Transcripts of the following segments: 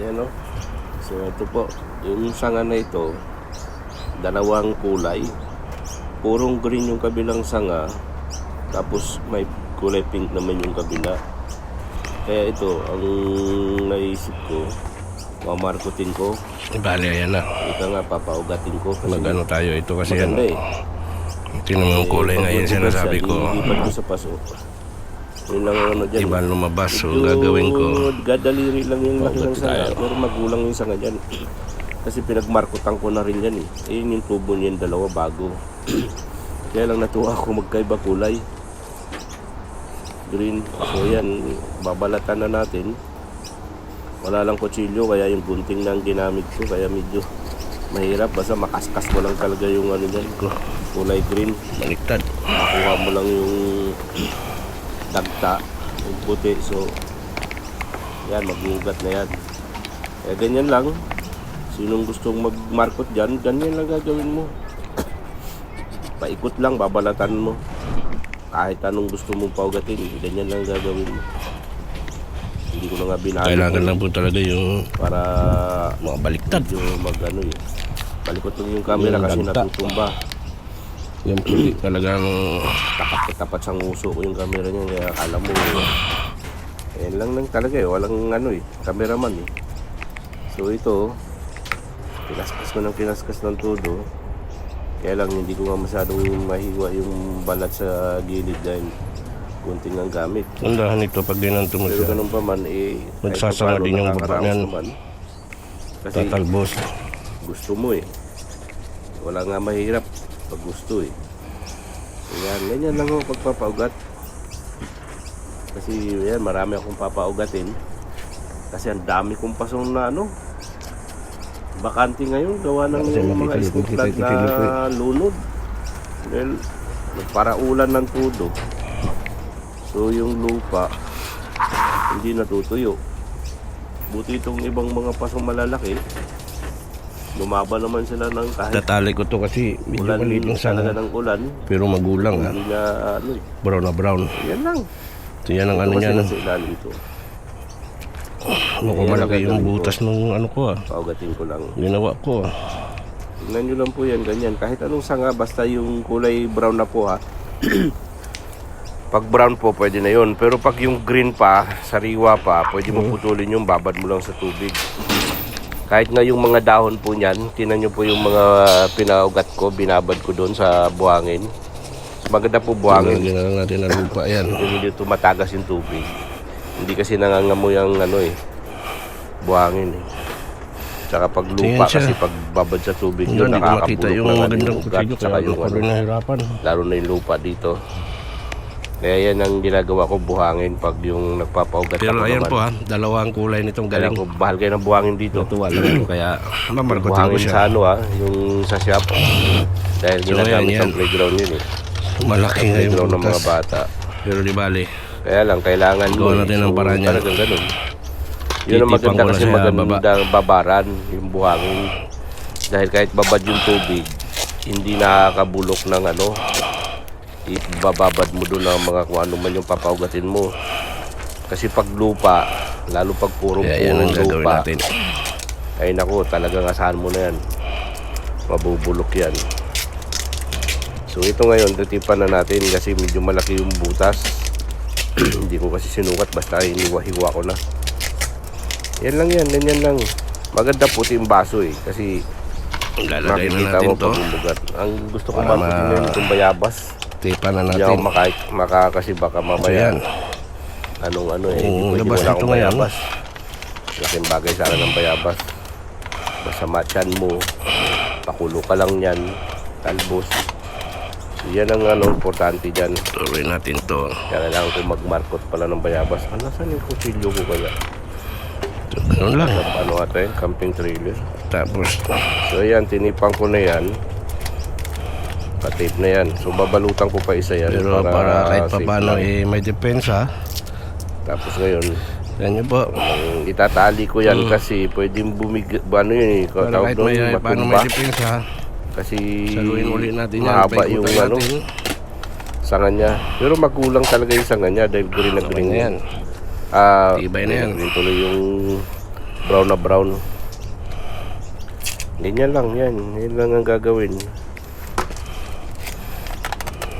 Ayan o. So ito po, yung sanga na ito, dalawang kulay. Purong green yung kabilang sanga, tapos may kulay pink naman yung kabila. Kaya ito, ang naisip ko, mamarkutin ko. Bale, ayan na. Ika nga, papaugatin ko. Magano tayo ito kasi yan. maganda eh. Tingnan mo yung kulay nga yan sinasabi ko. Iban ko sa paso. Yun lang ang ano dyan. Iba lumabas. So, Medyo gagawin ko. Gadaliri lang yung laki ng sanga. tayo. Pero magulang yung sanga dyan. Kasi pinagmarkutan ko na rin yan eh. Ayun yung tubo niyan dalawa bago. Kaya lang natuwa ako magkaiba kulay. Green. So yan, babalatan na natin. Wala lang kutsilyo kaya yung gunting na ang ginamit ko. Kaya medyo mahirap. Basta makaskas mo lang talaga yung ano dyan. Kulay green. Baliktad. Makuha mo lang yung dagta, yung puti. So, yan, magugat na yan. Eh, ganyan lang. Sinong gustong magmarkot dyan, ganyan lang gagawin mo. Paikot lang, babalatan mo. Kahit anong gusto mong paugatin, ganyan lang gagawin mo. Hindi ko na nga binalo Kailangan lang po talaga yung para mga baliktad. medyo mag ano eh. Balikot lang yung camera Yung kasi dagta. natutumba. Yung puti talagang tapat tapat sa nguso ko yung camera niya kaya akala mo eh lang lang talaga eh walang ano eh cameraman eh so ito kinaskas ko ng kinaskas ng todo kaya lang hindi ko nga masyadong mahiwa yung balat sa gilid dahil kunting ang gamit Tandahan ito pag dinanto mo pero siya. ganun pa man eh papaano, din yung baba niyan. kasi Tatalbos. gusto mo eh wala nga mahirap pag gusto eh. Ayan, ganyan lang ako pagpapaugat. Kasi yan, marami akong papaugatin. Kasi ang dami kong pasong na ano bakante ngayon gawa ng mga ko na lunod dahil nagparaulan ng tudo. So yung lupa hindi natutuyo. Buti itong ibang mga pasong malalaki lumaban naman sila ng kahit Tatali ko to kasi medyo ulan maliit talaga sana. ng ulan Pero magulang ha. hindi na ano eh Brown na brown. yan lang So yan ang ano Ito kasi nasa ilalim ito ang malaki yung gagawin ko. butas ng ano ko ah. paugatin ko lang Ginawa ko ah. tingnan nyo lang po yan ganyan kahit anong sanga basta yung kulay brown na po ha pag brown po pwede na yun pero pag yung green pa sariwa pa pwede mo putulin yung babad mo lang sa tubig kahit nga yung mga dahon po niyan tinan nyo po yung mga pinaugat ko binabad ko doon sa buhangin maganda po buhangin lang natin ng lupa yan. Yung hindi tumatagas yung tubig. Hindi kasi nangangamoy ang ano eh, buhangin eh. Tsaka pag lupa Tingnan siya. kasi pag babad sa tubig Hindi yun, ko makita nakakabulok yung na nga magandang yung ugat, kutsilyo tsaka kaya yung ako ano, rin nahirapan. lalo na yung lupa dito. Kaya yan ang ginagawa ko buhangin pag yung nagpapaugat Pero ayan naman. po ha, dalawa ang kulay nitong Kaya galing. ko bahal kayo ng buhangin dito. Natuwa lang ako kaya mamarkotin ko Buhangin sa siya. ano ah, yung sa shop. Dahil So, ginagamit yan. playground yun eh. Malaki nga yung Playground ng mga bata. Pero di bali, Kaya lang, kailangan Gawa mo. natin ang paraan yan. Talagang ganun. Yun ang maganda na kasi siya maganda babaran yung buhangin. Dahil kahit babad yung tubig, hindi nakakabulok ng ano, ibababad mo doon ang mga kung ano man yung papaugatin mo. Kasi pag lupa, lalo pag purong yan ang purong lupa, natin. ay naku, talagang asahan mo na yan. Mabubulok yan. So ito ngayon, titipan na natin kasi medyo malaki yung butas. Hindi ko kasi sinukat, basta iniwa-hiwa ko na. Yan lang yan, ganyan lang. Maganda puti yung baso eh, kasi Lalagay na natin mo to. pag bumugat. Ang gusto ko maputin ma- ngayon itong bayabas. Tipan na Hindi ako natin. maka, maka kasi baka So mamaya yan. anong ano eh, Oo, labas akong ngayon. bayabas. Kasi bagay sa akin ng bayabas. Basta matyan mo, pakulo ka lang yan, talbos. So, yan ang ano, importante dyan. Tuloy natin to. Kaya kailangan ko magmarkot pala ng bayabas. Ano, saan yung kutsilyo ko kaya? Ganun lang. Ano yun, camping trailer. Tapos, So yan, tinipan ko na yan. Pa-tape na yan. So babalutan ko pa isa yan. pero para kahit pa paano eh, may depensa. Tapos ngayon, Yan nyo po. ang itatali ko yan kasi pwedeng bumig... Ano yun eh, Para kahit doon, may, paano may matumba. depensa. Kasi Saluin uli natin yan. mahaba yung ano, sanga niya. Pero magulang talaga yung sanga niya dahil green na green yan. Ah, Tibay na yan. green tuloy yung brown na brown. Ganyan lang yan. Yan lang ang gagawin.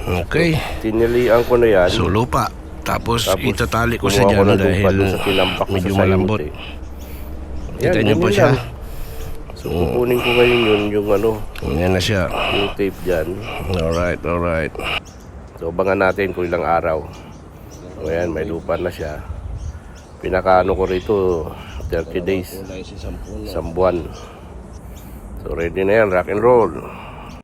Okay. Tinilian ko na yan. So lupa. Tapos, Tapos, itatali ko sa kumuha ko dyan dahil medyo sa malambot. Kita niyo po siya. lang. So, kukunin ko ngayon yun, yung ano, Yan na siya. yung tape dyan. Alright, alright. So, abangan natin kung ilang araw. So, ayan, may lupa na siya. Pinakaano ko rito, 30 days, isang buwan. So, ready na yan, rock and roll.